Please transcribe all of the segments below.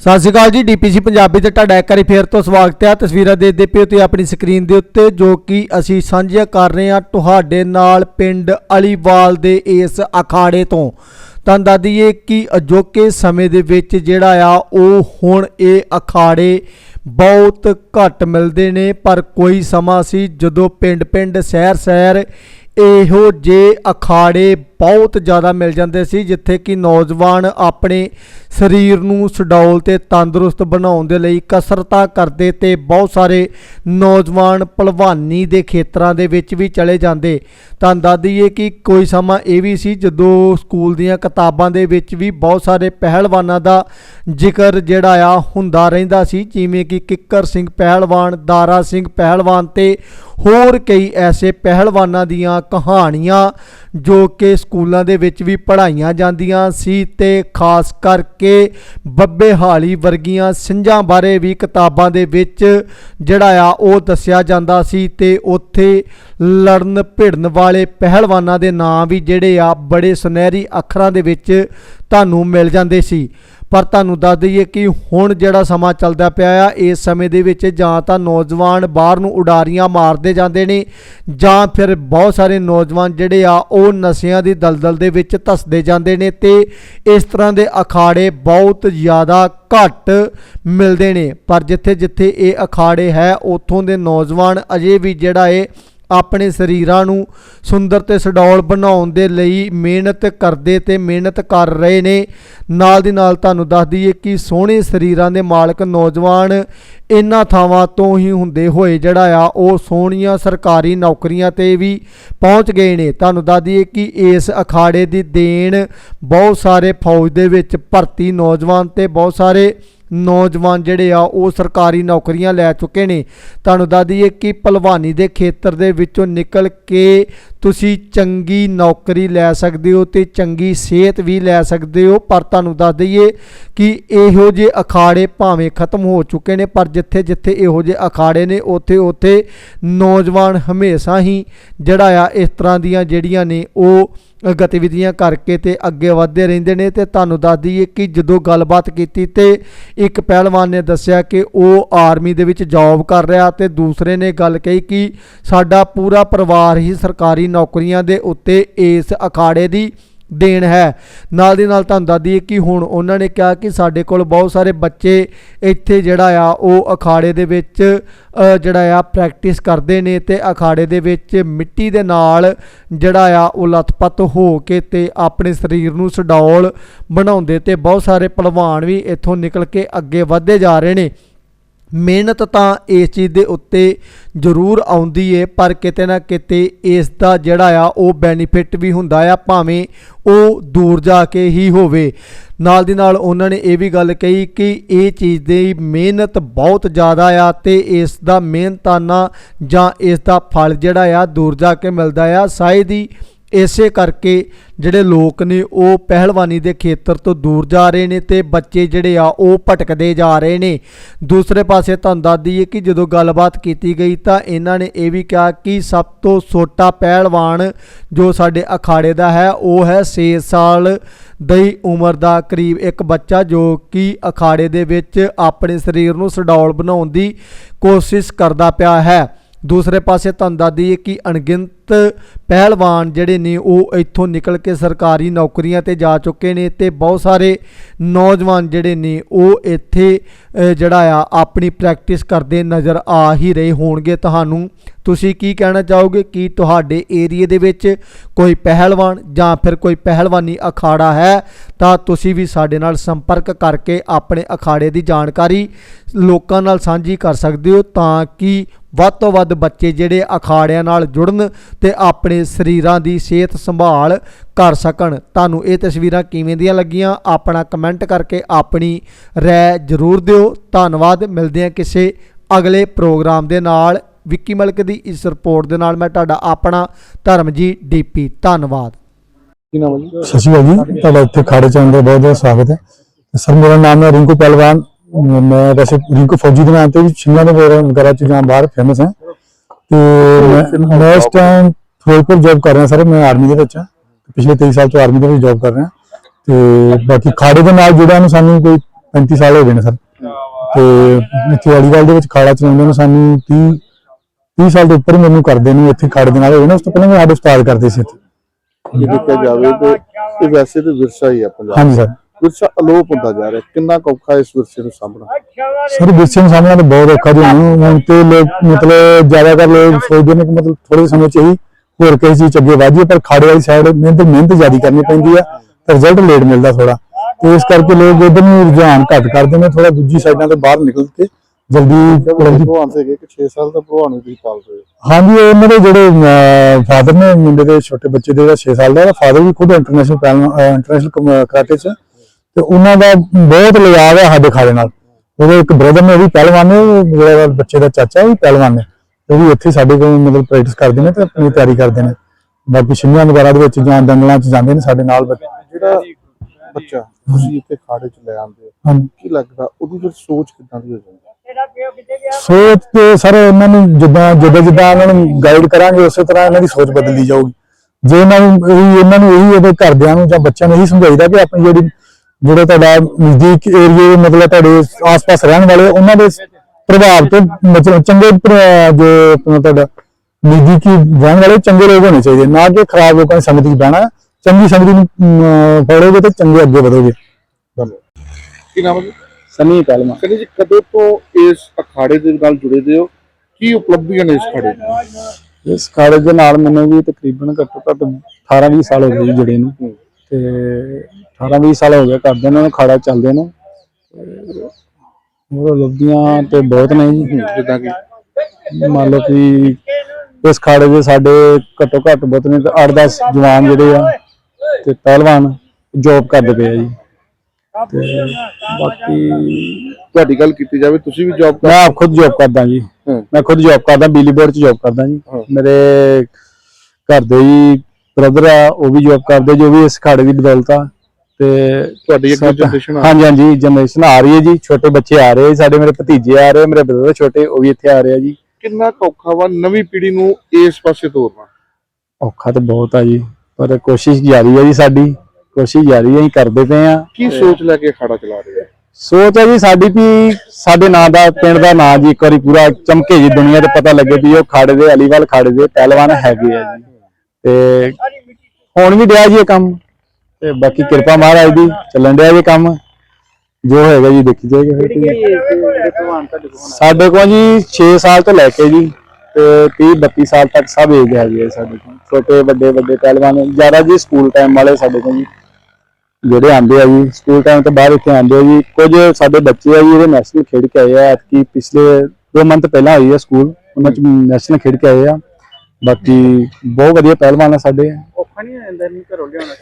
ਸਤਿ ਸ਼੍ਰੀ ਅਕਾਲ ਜੀ ਡੀਪੀਸੀ ਪੰਜਾਬੀ ਤੇ ਤੁਹਾਡਾ ਇੱਕ ਵਾਰੀ ਫੇਰ ਤੋਂ ਸਵਾਗਤ ਹੈ। ਤਸਵੀਰਾਂ ਦੇਖਦੇ ਪਿਓ ਤੇ ਆਪਣੀ ਸਕਰੀਨ ਦੇ ਉੱਤੇ, ਜੋ ਕਿ ਅਸੀਂ ਸਾਂਝੀਆਂ ਕਰ ਰਹੇ ਹਾਂ ਤੁਹਾਡੇ ਨਾਲ ਪਿੰਡ ਅਲੀਵਾਲ ਦੇ ਇਸ ਅਖਾੜੇ ਤੋਂ। ਤਾਂ ਦੱਸ ਦਈਏ ਕਿ ਅਜੋਕੇ ਸਮੇਂ ਦੇ ਵਿੱਚ ਜਿਹੜਾ ਆ, ਉਹ ਹੁਣ ਇਹ ਅਖਾੜੇ ਬਹੁਤ ਘੱਟ ਮਿਲਦੇ ਨੇ, ਪਰ ਕੋਈ ਸਮਾਂ ਸੀ ਜਦੋਂ ਪਿੰਡ-ਪਿੰਡ, ਸ਼ਹਿਰ-ਸ਼ਹਿਰ ਇਹੋ ਜੇ ਅਖਾੜੇ ਬਹੁਤ ਜ਼ਿਆਦਾ ਮਿਲ ਜਾਂਦੇ ਸੀ, ਜਿੱਥੇ ਕਿ ਨੌਜਵਾਨ ਆਪਣੇ ਸਰੀਰ ਨੂੰ ਸਡੌਲ ਤੇ ਤੰਦਰੁਸਤ ਬਣਾਉਣ ਦੇ ਲਈ ਕਸਰਤਾਂ ਕਰਦੇ ਤੇ ਬਹੁਤ ਸਾਰੇ ਨੌਜਵਾਨ ਭਲਵਾਨੀ ਦੇ ਖੇਤਰਾਂ ਦੇ ਵਿੱਚ ਵੀ ਚਲੇ ਜਾਂਦੇ। ਤਾਂ ਦੱਸ ਦਈਏ ਕਿ ਕੋਈ ਸਮਾਂ ਇਹ ਵੀ ਸੀ, ਜਦੋਂ ਸਕੂਲ ਦੀਆਂ ਕਿਤਾਬਾਂ ਦੇ ਵਿੱਚ ਵੀ ਬਹੁਤ ਸਾਰੇ ਪਹਿਲਵਾਨਾਂ ਦਾ ਜ਼ਿਕਰ ਜਿਹੜਾ ਆ ਹੁੰਦਾ ਰਹਿੰਦਾ ਸੀ, ਜਿਵੇਂ ਕਿ ਕਿੱਕਰ ਸਿੰਘ ਪਹਿਲਵਾਨ, ਦਾਰਾ ਸਿੰਘ ਪਹਿਲਵਾਨ ਤੇ ਹੋਰ ਕਈ ਐਸੇ ਪਹਿਲਵਾਨਾਂ ਦੀਆਂ ਕਹਾਣੀਆਂ ਜੋ ਕਿ ਸਕੂਲਾਂ ਦੇ ਵਿੱਚ ਵੀ ਪੜ੍ਹਾਈਆਂ ਜਾਂਦੀਆਂ ਸੀ ਤੇ ਖਾਸ ਕਰਕੇ ਬੱਬੇ ਹਾਲੀ ਵਰਗੀਆਂ ਸਿੰਝਾਂ ਬਾਰੇ ਵੀ ਕਿਤਾਬਾਂ ਦੇ ਵਿੱਚ ਜਿਹੜਾ ਆ ਉਹ ਦੱਸਿਆ ਜਾਂਦਾ ਸੀ ਤੇ ਉੱਥੇ ਲੜਨ ਭਿੜਨ ਵਾਲੇ ਪਹਿਲਵਾਨਾਂ ਦੇ ਨਾਂ ਵੀ ਜਿਹੜੇ ਆ ਬੜੇ ਸੁਨਹਿਰੀ ਅੱਖਰਾਂ ਦੇ ਵਿੱਚ ਤੁਹਾਨੂੰ ਮਿਲ ਜਾਂਦੇ ਸੀ। ਪਰ ਤੁਹਾਨੂੰ ਦੱਸ ਦਈਏ ਕਿ ਹੁਣ ਜਿਹੜਾ ਸਮਾਂ ਚੱਲਦਾ ਪਿਆ ਆ, ਇਸ ਸਮੇਂ ਦੇ ਵਿੱਚ ਜਾਂ ਤਾਂ ਨੌਜਵਾਨ ਬਾਹਰ ਨੂੰ ਉਡਾਰੀਆਂ ਮਾਰਦੇ ਜਾਂਦੇ ਨੇ ਜਾਂ ਫਿਰ ਬਹੁਤ ਸਾਰੇ ਨੌਜਵਾਨ ਜਿਹੜੇ ਆ, ਉਹ ਨਸ਼ਿਆਂ ਦੀ ਦਲਦਲ ਦੇ ਵਿੱਚ ਧੱਸਦੇ ਜਾਂਦੇ ਨੇ ਤੇ ਇਸ ਤਰ੍ਹਾਂ ਦੇ ਅਖਾੜੇ ਬਹੁਤ ਜ਼ਿਆਦਾ ਘੱਟ ਮਿਲਦੇ ਨੇ। ਪਰ ਜਿੱਥੇ ਜਿੱਥੇ ਇਹ ਅਖਾੜੇ ਹੈ, ਉੱਥੋਂ ਦੇ ਨੌਜਵਾਨ ਅਜੇ ਵੀ ਜਿਹੜਾ ਇਹ ਆਪਣੇ ਸਰੀਰਾਂ ਨੂੰ ਸੁੰਦਰ ਤੇ ਸਡੌਲ ਬਣਾਉਣ ਦੇ ਲਈ ਮਿਹਨਤ ਕਰਦੇ ਤੇ ਮਿਹਨਤ ਕਰ ਰਹੇ ਨੇ। ਨਾਲ ਦੀ ਨਾਲ ਤੁਹਾਨੂੰ ਦੱਸ ਦਈਏ ਕਿ ਸੋਹਣੇ ਸਰੀਰਾਂ ਦੇ ਮਾਲਕ ਨੌਜਵਾਨ ਇਹਨਾਂ ਥਾਵਾਂ ਤੋਂ ਹੀ ਹੁੰਦੇ ਹੋਏ ਜਿਹੜਾ ਆ, ਉਹ ਸੋਹਣੀਆਂ ਸਰਕਾਰੀ ਨੌਕਰੀਆਂ ਤੇ ਵੀ ਪਹੁੰਚ ਗਏ ਨੇ। ਤੁਹਾਨੂੰ ਦੱਸ ਦਈਏ ਕਿ ਇਸ ਅਖਾੜੇ ਦੀ ਦੇਣ ਬਹੁਤ ਸਾਰੇ ਫੌਜ ਦੇ ਵਿੱਚ ਭਰਤੀ ਨੌਜਵਾਨ ਤੇ ਬਹੁਤ ਸਾਰੇ ਨੌਜਵਾਨ ਜਿਹੜੇ ਆ, ਉਹ ਸਰਕਾਰੀ ਨੌਕਰੀਆਂ ਲੈ ਚੁੱਕੇ ਨੇ। ਤੁਹਾਨੂੰ ਦੱਸ ਦਈਏ ਕਿ ਭਲਵਾਨੀ ਦੇ ਖੇਤਰ ਦੇ ਵਿੱਚੋਂ ਨਿਕਲ ਕੇ ਤੁਸੀਂ ਚੰਗੀ ਨੌਕਰੀ ਲੈ ਸਕਦੇ ਹੋ ਤੇ ਚੰਗੀ ਸਿਹਤ ਵੀ ਲੈ ਸਕਦੇ ਹੋ, ਪਰ ਤੁਹਾਨੂੰ ਦੱਸ ਦਈਏ ਕਿ ਇਹੋ ਜਿਹੇ ਅਖਾੜੇ ਭਾਵੇਂ ਖਤਮ ਹੋ ਚੁੱਕੇ ਨੇ, ਪਰ ਜਿੱਥੇ ਜਿੱਥੇ ਇਹੋ ਜਿਹੇ ਅਖਾੜੇ ਨੇ, ਉੱਥੇ ਉੱਥੇ ਨੌਜਵਾਨ ਹਮੇਸ਼ਾ ਹੀ ਜਿਹੜਾ ਆ ਇਸ ਤਰ੍ਹਾਂ ਦੀਆਂ ਜਿਹੜੀਆਂ ਨੇ ਉਹ ਗਤੀਵਿਧੀਆਂ ਕਰਕੇ ਤੇ ਅੱਗੇ ਵਧਦੇ ਰਹਿੰਦੇ ਨੇ। ਤੇ ਤੁਹਾਨੂੰ ਦੱਸ ਦਈਏ ਕਿ ਜਦੋਂ ਗੱਲਬਾਤ ਕੀਤੀ ਤੇ ਇੱਕ ਪਹਿਲਵਾਨ ਨੇ ਦੱਸਿਆ ਕਿ ਉਹ ਆਰਮੀ ਦੇ ਵਿੱਚ ਜੌਬ ਕਰ ਰਿਹਾ ਤੇ ਦੂਸਰੇ ਨੇ ਗੱਲ ਕਹੀ ਕਿ ਸਾਡਾ ਪੂਰਾ ਪਰਿਵਾਰ ਹੀ ਸਰਕਾਰੀ ਨੌਕਰੀਆਂ ਦੇ ਉੱਤੇ ਇਸ ਅਖਾੜੇ ਦੀ ਦੇਣ ਹੈ। ਨਾਲ ਦੀ ਨਾਲ ਤੁਹਾਨੂੰ ਦੱਸ ਦਈਏ ਕਿ ਹੁਣ ਉਹਨਾਂ ਨੇ ਕਿਹਾ ਕਿ ਸਾਡੇ ਕੋਲ ਬਹੁਤ ਸਾਰੇ ਬੱਚੇ ਇੱਥੇ ਜਿਹੜਾ ਆ, ਉਹ ਅਖਾੜੇ ਦੇ ਵਿੱਚ ਜਿਹੜਾ ਆ ਪ੍ਰੈਕਟਿਸ ਕਰਦੇ ਨੇ ਤੇ ਅਖਾੜੇ ਦੇ ਵਿੱਚ ਮਿੱਟੀ ਦੇ ਨਾਲ ਜਿਹੜਾ ਆ, ਉਹ ਲੱਥਪੱਤ ਹੋ ਕੇ ਤੇ ਆਪਣੇ ਸਰੀਰ ਨੂੰ ਸਡੌਲ ਬਣਾਉਂਦੇ ਤੇ ਬਹੁਤ ਸਾਰੇ ਪਹਿਲਵਾਨ ਵੀ ਇੱਥੋਂ ਨਿਕਲ ਕੇ ਅੱਗੇ ਵਧਦੇ ਜਾ ਰਹੇ ਨੇ। ਮਿਹਨਤ ਤਾਂ ਇਸ ਚੀਜ਼ ਦੇ ਉੱਤੇ ਜ਼ਰੂਰ ਆਉਂਦੀ ਏ, ਪਰ ਕਿਤੇ ਨਾ ਕਿਤੇ ਇਸ ਦਾ ਜਿਹੜਾ ਆ, ਉਹ ਬੈਨੀਫਿਟ ਵੀ ਹੁੰਦਾ ਆ, ਭਾਵੇਂ ਉਹ ਦੂਰ ਜਾ ਕੇ ਹੀ ਹੋਵੇ। ਨਾਲ ਦੀ ਨਾਲ ਉਹਨਾਂ ਨੇ ਇਹ ਵੀ ਗੱਲ ਕਹੀ ਕਿ ਇਹ ਚੀਜ਼ ਦੀ ਮਿਹਨਤ ਬਹੁਤ ਜ਼ਿਆਦਾ ਆ ਤੇ ਇਸ ਦਾ ਮਿਹਨਤਾਨਾ ਜਾਂ ਇਸ ਦਾ ਫਲ ਜਿਹੜਾ ਆ, ਦੂਰ ਜਾ ਕੇ ਮਿਲਦਾ ਆ। ਸ਼ਾਇਦ ਹੀ ਇਸੇ ਕਰਕੇ ਜਿਹੜੇ ਲੋਕ ਨੇ ਉਹ ਪਹਿਲਵਾਨੀ ਦੇ ਖੇਤਰ ਤੋਂ ਦੂਰ ਜਾ ਰਹੇ ਨੇ ਤੇ ਬੱਚੇ ਜਿਹੜੇ ਆ ਉਹ ਭਟਕਦੇ ਜਾ ਰਹੇ ਨੇ। ਦੂਸਰੇ ਪਾਸੇ ਤੁਹਾਨੂੰ ਦੱਸ ਦਈਏ ਕਿ ਜਦੋਂ ਗੱਲਬਾਤ ਕੀਤੀ ਗਈ ਤਾਂ ਇਹਨਾਂ ਨੇ ਇਹ ਵੀ ਕਿਹਾ ਕਿ ਸਭ ਤੋਂ ਛੋਟਾ ਪਹਿਲਵਾਨ ਜੋ ਸਾਡੇ ਅਖਾੜੇ ਦਾ ਹੈ, ਉਹ ਹੈ 6 ਸਾਲ ਦੀ ਉਮਰ ਦਾ ਕਰੀਬ ਇੱਕ ਬੱਚਾ ਜੋ ਕਿ ਅਖਾੜੇ ਦੇ ਵਿੱਚ ਆਪਣੇ ਸਰੀਰ ਨੂੰ ਸਡੌਲ ਬਣਾਉਣ ਦੀ ਕੋਸ਼ਿਸ਼ ਕਰਦਾ ਪਿਆ ਹੈ। ਦੂਸਰੇ ਪਾਸੇ ਤੁਹਾਨੂੰ ਦੱਸ ਦਈਏ ਕਿ ਅਣਗਿਣਤ ਪਹਿਲਵਾਨ ਜਿਹੜੇ ਨੇ ਉਹ ਇੱਥੋਂ ਨਿਕਲ ਕੇ ਸਰਕਾਰੀ ਨੌਕਰੀਆਂ ਤੇ ਜਾ ਚੁੱਕੇ ਨੇ ਤੇ ਬਹੁਤ ਸਾਰੇ ਨੌਜਵਾਨ ਜਿਹੜੇ ਨੇ ਉਹ ਇੱਥੇ ਜਿਹੜਾ ਆ, ਆਪਣੀ ਪ੍ਰੈਕਟਿਸ ਕਰਦੇ ਨਜ਼ਰ ਆ ਹੀ ਰਹੇ ਹੋਣਗੇ। ਤੁਹਾਨੂੰ ਤੁਸੀਂ ਕੀ ਕਹਿਣਾ ਚਾਹੋਗੇ? ਕਿ ਤੁਹਾਡੇ ਏਰੀਏ ਦੇ ਵਿੱਚ ਕੋਈ ਪਹਿਲਵਾਨ ਜਾਂ ਫਿਰ ਕੋਈ ਪਹਿਲਵਾਨੀ ਅਖਾੜਾ ਹੈ? ਤਾਂ ਤੁਸੀਂ ਵੀ ਸਾਡੇ ਨਾਲ ਸੰਪਰਕ ਕਰਕੇ ਆਪਣੇ ਅਖਾੜੇ ਦੀ ਜਾਣਕਾਰੀ ਲੋਕਾਂ ਨਾਲ ਸਾਂਝੀ ਕਰ ਸਕਦੇ ਹੋ ਤਾਂ ਕਿ ਵੱਧ ਤੋਂ ਵੱਧ ਬੱਚੇ ਜਿਹੜੇ ਅਖਾੜਿਆਂ ਨਾਲ ਜੁੜਨ ਤੇ ਆਪਣੇ ਸਰੀਰਾਂ ਦੀ ਸਿਹਤ ਸੰਭਾਲ ਕਰ ਸਕਣ। ਤੁਹਾਨੂੰ ਇਹ ਤਸਵੀਰਾਂ ਕਿਵੇਂ ਦੀਆਂ ਲੱਗੀਆਂ? ਆਪਣਾ ਕਮੈਂਟ ਕਰਕੇ ਆਪਣੀ ਰਾਏ ਜ਼ਰੂਰ ਦਿਓ। ਧੰਨਵਾਦ। ਮਿਲਦੇ ਹਾਂ ਕਿਸੇ ਅਗਲੇ ਪ੍ਰੋਗਰਾਮ ਦੇ ਨਾਲ। ਵਿੱਕੀ ਮਲਕ ਦੀ ਇਸ ਰਿਪੋਰਟ ਦੇ ਨਾਲ ਮੈਂ ਤੁਹਾਡਾ ਆਪਣਾ ਧਰਮਜੀ ਡੀਪੀ। ਧੰਨਵਾਦ। ਸਤਿ ਸ਼੍ਰੀ ਅਕਾਲ ਜੀ। ਤੁਹਾਡਾ ਇੱਥੇ ਖਾੜੇ ਚ ਆਉਣ ਦਾ ਬਹੁਤ ਬਹੁਤ ਸਵਾਗਤ ਹੈ। ਸਰ ਮੇਰਾ ਨਾਮ ਹੈ ਰਿੰਕੂ ਪਹਿਲਵਾਨ। ਮੈਂ ਵੈਸੇ ਰਿੰਕੂ ਫੌਜੀ ਦੇ ਨਾਮ ਤੇ ਵੀ ਸਿੰਘਾਂ ਦੇ ਵਗੈਰਾ ਚ ਜਾਂ ਬਾਹਰ ਫੇਮਸ ਹੈ। ਤੇ ਮੈਂ- ਮੈਂ ਇਸ ਟਾਈਮ ਫਿਰੋਜ਼ਪੁਰ ਜੌਬ ਕਰ ਰਿਹਾ ਸਰ ਮੈਂ ਆਰਮੀ ਦੇ ਵਿੱਚ ਹਾਂ। ਪਿਛਲੇ 23 ਸਾਲ ਤੋਂ ਆਰਮੀ ਦੇ ਵਿੱਚ ਜੌਬ ਕਰ ਰਿਹਾ। ਤੇ ਬਾਕੀ ਖਾੜੇ ਦੇ ਨਾਲ ਜੁੜਿਆ ਨੂੰ ਸਾਨੂੰ ਕੋਈ 35 ਸਾਲ ਹੋ ਗਏ ਨੇ ਸਰ। ਤੇ ਇੱਥੇ ਅਲੀਗੜ੍ਹ ਦੇ ਵਿੱਚ ਖਾੜਾ ਚਲਾਉਂਦੇ ਨੂੰ ਸਾਨੂੰ 30 30 ਸਾਲ ਤੋਂ ਉੱਪਰ ਮੈਨੂੰ ਕਰਦੇ ਨੇ ਇੱਥੇ ਖਾੜੇ ਦੇ ਨਾਲ ਹੋਏ ਨੇ। ਉਸ ਤੋਂ ਪਹਿਲਾਂ ਵੀ ਸਾਡੇ ਉਸਤਾਦ ਕਰਦੇ ਸੀ ਇੱਥੇ। ਜੇ ਦੇਖਿਆ ਜਾਵੇ ਤੇ ਇਹ ਵੈਸੇ ਤੇ ਵਿਰਸਾ ਹੀ ਆ ਪੰਜਾਬ ਹਾਂਜੀ ਸਰ। ਵਿਰਸਾ ਅਲੋਪ ਹੁੰਦਾ ਜਾ ਰਿਹਾ। ਕਿੰਨਾ ਔਖਾ ਇਸ ਵਿਰਸੇ ਨੂੰ ਸਾਂਭਣਾ। ਸਰ ਵਿਰਸੇ ਨੂੰ ਸਾਹਮਣਾ ਤਾਂ ਬਹੁਤ ਔਖਾ ਜੀ ਹੁਣ। ਤੇ ਲੋਕ ਮਤਲਬ ਜ਼ਿਆਦਾਤਰ ਲੋਕ ਸੋਚਦੇ ਨੇ ਕਿ ਮਤਲਬ ਥੋੜੇ ਸਮੇਂ ਚ ਹੀ ਹੋਰ ਕਿਸੇ ਚੀਜ਼ ਅੱਗੇ ਵਧੀਏ ਪਰ ਖਾੜੇ ਵਾਲੀ ਸਾਈਡ ਮਿਹਨਤ ਮਿਹਨਤ ਜ਼ਿਆਦਾ ਕਰਨੀ ਪੈਂਦੀ ਆ ਤੇ ਰਿਜ਼ਲਟ ਲੇਟ ਮਿਲਦਾ ਥੋੜਾ ਤੇ ਇਸ ਕਰਕੇ ਲੋਕ ਉਧਰ ਨੂੰ ਰੁਝਾਨ ਘੱਟ ਕਰਦੇ ਨੇ। ਥੋੜਾ ਦੂਜੀ ਸਾਈਡਾਂ ਤੋਂ ਬਾਹਰ ਨਿਕਲ ਕੇ ਜਲਦੀ ਭਗਵਾਨ ਸੀਗੇ ਕਿ 6 ਸਾਲ ਦਾ ਭਗਵਾਨ ਨੂੰ ਤੁਸੀਂ ਪਾਲ ਰਹੇ ਹਾਂਜੀ ਉਹਨਾਂ ਦੇ ਜਿਹੜੇ ਫਾਦਰ ਨੇ ਮੁੰਡੇ ਦੇ ਛੋਟੇ ਬੱਚੇ ਦੇ 6 ਸਾਲ ਦਾ ਫਾਦਰ ਵੀ ਖੁਦ ਇੰਟਰਨੈਸ਼ਨਲ ਇੰਟਰਨੈਸ਼ਨਲ ਕਰਾਟੇ ਚ। ਤੇ ਉਹਨਾਂ ਦਾ ਬਹੁਤ ਲਗਾਵ ਹੈ ਸਾਡੇ ਖਾੜੇ ਨਾਲ। ਉਹਦੇ ਇੱਕ ਬ੍ਰਦਰ ਨੇ ਉਹ ਵੀ ਪਹਿਲਵਾਨ ਨੇ ਜਿਹੜਾ ਬੱਚੇ ਦਾ ਚਾਚਾ ਉਹ ਵੀ ਪਹਿਲਵਾਨ ਨੇ। ਉਹ ਵੀ ਇੱਥੇ ਸਾਡੇ ਕੋਲ ਮਤਲਬ ਪ੍ਰੈਕਟਿਸ ਕਰਦੇ ਨੇ ਤੇ ਆਪਣੀ ਤਿਆਰੀ ਕਰਦੇ ਨੇ। ਬਾਕੀ ਸਿੰਘਾਂ ਵਗੈਰਾ ਦੇ ਵਿੱਚ ਜਾਂ ਦੰਗਲਾਂ ਚ ਜਾਂਦੇ ਨੇ ਸਾਡੇ ਨਾਲ। ਬੱਚੇ ਜਿਹੜਾ ਬੱਚਾ ਤੁਸੀਂ ਇੱਥੇ ਖਾੜੇ 'ਚ ਲੈ ਆਉਂਦੇ ਹੋ ਕੀ ਲੱਗਦਾ ਉਹਦੀ ਫਿਰ ਸੋਚ ਕਿੱਦਾਂ ਦੀ ਹੋ ਜਾਂਦੀ ਸੋਚ ਤੇ ਸਰ ਇਹਨਾਂ ਨੂੰ ਜਿੱਦਾਂ ਜਿੱਦਾਂ ਜਿੱਦਾਂ ਇਹਨਾਂ ਨੂੰ ਗਾਈਡ ਕਰਾਂਗੇ ਉਸੇ ਤਰ੍ਹਾਂ ਇਹਨਾਂ ਦੀ ਸੋਚ ਬਦਲਦੀ ਜਾਊਗੀ। ਜੇ ਇਹਨਾਂ ਨੂੰ ਇਹੀ ਇਹਨਾਂ ਨੂੰ ਇਹੀ ਇਹਦੇ ਘਰਦਿਆਂ ਨੂੰ ਜਾਂ ਬੱਚਿਆਂ ਨੂੰ ਇਹੀ ਸਮਝਾਈਦਾ ਕਿ ਆਪਣੀ ਜਿਹੜੀ ਜਿਹੜਾ ਤੁਹਾਡਾ ਨਜ਼ਦੀਕ ਏਰੀਏ ਮਤਲਬ ਤੁਹਾਡੇ ਆਸ-ਪਾਸ ਰਹਿਣ ਵਾਲੇ ਉਹਨਾਂ ਦੇ ਪ੍ਰਭਾਵ ਤੋਂ ਮਤਲਬ ਚੰਗੇ ਪ੍ਰ- ਜੋ ਤੁਹਾਡਾ ਨਜ਼ਦੀਕੀ ਰਹਿਣ ਵਾਲੇ ਚੰਗੇ ਲੋਕ ਹੋਣੇ ਚਾਹੀਦੇ। ਨਾ ਕਿ ਖਰਾਬ ਲੋਕਾਂ ਦੀ ਸੰਗਤ 'ਚ ਬਹਿਣਾ ਚੰਗੀ ਸੰਗਤ ਨੂੰ ਫੜੋਗੇ ਤੇ ਚੰਗੇ ਅੱਗੇ ਵਧੋਗੇ। ਕੀ ਨਾਮ ਹੈ? ਸਨੀ ਪਹਿਲਵਾਨ ਕਹਿੰਦੇ ਜੀ ਕਦੋਂ ਤੋਂ ਇਸ ਅਖਾੜੇ ਦੇ ਨਾਲ ਜੁੜੇ ਦੇ ਹੋ? ਕੀ ਉਪਲਬਧੀਆਂ ਨੇ ਇਸ ਖਾੜੇ ਦੀਆਂ ਇਸ ਖਾੜੇ ਦੇ ਨਾਲ ਮੈਨੂੰ ਵੀ ਤਕਰੀਬਨ ਘੱਟੋ ਘੱਟ 18 20 ਸਾਲ ਹੋ ਗਏ ਜੁੜੇ ਨੂੰ। ਤੇ 18 20 ਸਾਲ ਹੋ ਗਏ ਕਰਦੇ ਨੂੰ ਖਾੜਾ ਚੱਲਦੇ ਨੂੰ। ਹੋਰ ਲੱਭੀਆਂ ਤੇ ਬਹੁਤ ਨੇ ਜੀ। ਜਿੱਦਾਂ ਕਿ? ਮੰਨ ਲਓ ਕਿ ਇਸ ਖਾੜੇ ਦੇ ਸਾਡੇ ਘੱਟੋ ਘੱਟ ਬਹੁਤ ਨੇ 8-10 ਜਵਾਨ ਜਿਹੜੇ ਆ ਤੇ ਪਹਿਲਵਾਨ ਜੋਬ ਕਰਦੇ ਪਏ ਆ ਜੀ। ਤੇ ਬਾਕੀ ਤੁਹਾਡੀ ਗੱਲ ਕੀਤੀ ਜਾਵੇ ਤੁਸੀਂ ਵੀ ਜੌਬ ਮੈਂ ਆਪ ਖੁਦ ਜੋਬ ਕਰਦਾ ਜੀ। ਹੂੰ। ਮੈਂ ਖੁਦ ਜੋਬ ਕਰਦਾ ਬਿਜਲੀ ਬੋਰਡ 'ਚ ਜੋਬ ਕਰਦਾ ਜੀ। ਹਾਂ। ਮੇਰੇ ਘਰ ਦੇ ਜੀ ਬ੍ਰਦਰ ਆ ਉਹ ਵੀ ਜੋਬ ਕਰਦੇ ਜੋ ਵੀ ਇਸ ਖਾੜੇ ਦੀ ਬਦੌਲਤ ਆ ਤੇ ਤੁਹਾਡੀ ਸਾਡਾ- ਜਨਰੇਸ਼ਨ ਆ। ਹਾਂਜੀ ਹਾਂਜੀ ਜਨਰੇਸ਼ਨ ਆ ਰਹੀ ਹੈ ਜੀ ਛੋਟੇ ਬੱਚੇ ਆ ਰਹੇ ਸਾਡੇ ਮੇਰੇ ਭਤੀਜੇ ਆ ਰਹੇ ਮੇਰੇ ਬ੍ਰਦਰ ਛੋਟੇ ਉਹ ਵੀ ਇੱਥੇ ਆ ਰਹੇ ਆ ਜੀ। ਕਿੰਨਾ ਔਖਾ ਵਾ ਨਵੀਂ ਪੀੜ੍ਹੀ ਨੂੰ ਇਸ ਪਾਸੇ ਤੋਰਨਾ? ਔਖਾ ਤੇ ਬਹੁਤ ਆ ਜੀ ਪਰ ਕੋਸ਼ਿਸ਼ ਜਾਰੀ ਹੈ ਜੀ ਸਾਡੀ ਕੋਸ਼ਿਸ਼ ਜਾਰੀ ਹੈ ਅਸੀਂ ਕਰਦੇ ਪਏ ਆ। ਕੀ ਸੋਚ ਲੈ ਕੇ ਅਖਾੜਾ ਚਲਾ ਰਹੇ ਆ? ਸੋਚ ਹੈ ਜੀ ਸਾਡੀ ਵੀ ਸਾਡੇ ਨਾਂ ਦਾ ਪਿੰਡ ਦਾ ਨਾਂ ਜੀ ਇੱਕ ਵਾਰੀ ਪੂਰਾ ਚਮਕੇ ਜੀ ਦੁਨੀਆ ਤੇ ਪਤਾ ਲੱਗੇ ਵੀ ਉਹ ਖਾੜੇ ਦੇ ਅਲੀਵਾਲ ਖਾੜੇ ਦੇ ਪਹਿਲਵਾਨ ਹੈਗੇ ਆ ਜੀ। ਤੇ ਹੁਣ ਵੀ ਡਿਆ ਜੀ ਇਹ ਕੰਮ ਤੇ ਬਾਕੀ ਕਿਰਪਾ ਮਹਾਰਾਜ ਦੀ, ਚੱਲਣ ਡਿਆ ਜੀ ਕੰਮ। ਜੋ ਹੋਏਗਾ ਜੀ ਦੇਖੀ ਜਾਏਗਾ ਫਿਰ ਕੀ। ਸਾਡੇ ਕੋਲ ਜੀ 6 ਸਾਲ ਤੋਂ ਲੈ ਕੇ ਜੀ ਤੇ 30 32 ਸਾਲ ਤੱਕ ਸਭ ਏਜ ਹੈਗੇ ਹੈ ਸਾਡੇ ਕੋਲ। ਛੋਟੇ, ਵੱਡੇ ਵੱਡੇ ਪਹਿਲਵਾਨ, ਜ਼ਿਆਦਾ ਜੀ ਸਕੂਲ ਟਾਈਮ ਵਾਲੇ ਸਾਡੇ ਕੋਲ ਜੀ। ਜਿਹੜੇ ਆਂਦੇ ਆ ਜੀ, ਸਕੂਲ ਟਾਈਮ ਤੋਂ ਬਾਅਦ ਇੱਥੇ ਆਂਦੇ ਆ ਜੀ। ਕੁਝ ਸਾਡੇ ਬੱਚੇ ਆ ਜੀ, ਜਿਹੜੇ ਨੈਸ਼ਨਲ ਖੇਡ ਕੇ ਆਏ ਆ ਕਿ ਪਿਛਲੇ 2 ਮੰਥ ਪਹਿਲਾਂ ਆਈ ਆ ਸਕੂਲ, ਉਹਨਾਂ ਚ ਨੈਸ਼ਨਲ ਖੇਡ ਕੇ ਆਏ ਆ। ਬਾਕੀ ਬਹੁਤ ਵਧੀਆ ਪਹਿਲਵਾਨ ਆ ਸਾਡੇ। ਔਖਾ ਨਹੀਂ ਆਂਦਾ ਨਹੀਂ ਘਰੋਂ ਲਿਆਉਣਾ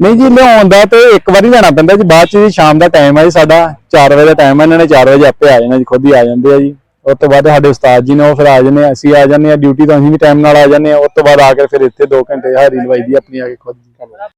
ਨਹੀਂ ਜੀ ਲਿਆਉਣ ਦਾ ਤੇ ਇੱਕ ਵਾਰੀ ਲੈਣਾ ਪੈਂਦਾ ਜੀ ਬਾਅਦ ਚ ਜੀ ਸ਼ਾਮ ਦਾ ਟਾਈਮ ਹੈ ਜੀ ਸਾਡਾ 4 ਵਜੇ ਦਾ ਟਾਈਮ ਹੈ ਇਹਨਾਂ ਨੇ 4 ਵਜੇ ਆਪੇ ਆ ਜਾਣਾ ਜੀ ਖੁਦ ਹੀ ਆ ਜਾਂਦੇ ਆ ਜੀ। ਉਸ ਤੋਂ ਬਾਅਦ ਸਾਡੇ ਉਸਤਾਦ ਜੀ ਨੇ ਉਹ ਫਿਰ ਆ ਜਾਂਦੇ ਆ ਅਸੀਂ ਆ ਜਾਂਦੇ ਆ ਡਿਊਟੀ ਤੋਂ ਅਸੀਂ ਵੀ ਟਾਈਮ ਨਾਲ ਆ ਜਾਂਦੇ ਆ ਉਸ ਤੋਂ ਬਾਅਦ ਆ ਕੇ ਫਿਰ ਇੱਥੇ 2 ਘੰਟੇ ਹਾਜ਼ਰੀ ਲਵਾਈ ਦੀ ਆਪਣੀ ਆ ਕੇ ਖੁਦ। ਜੀ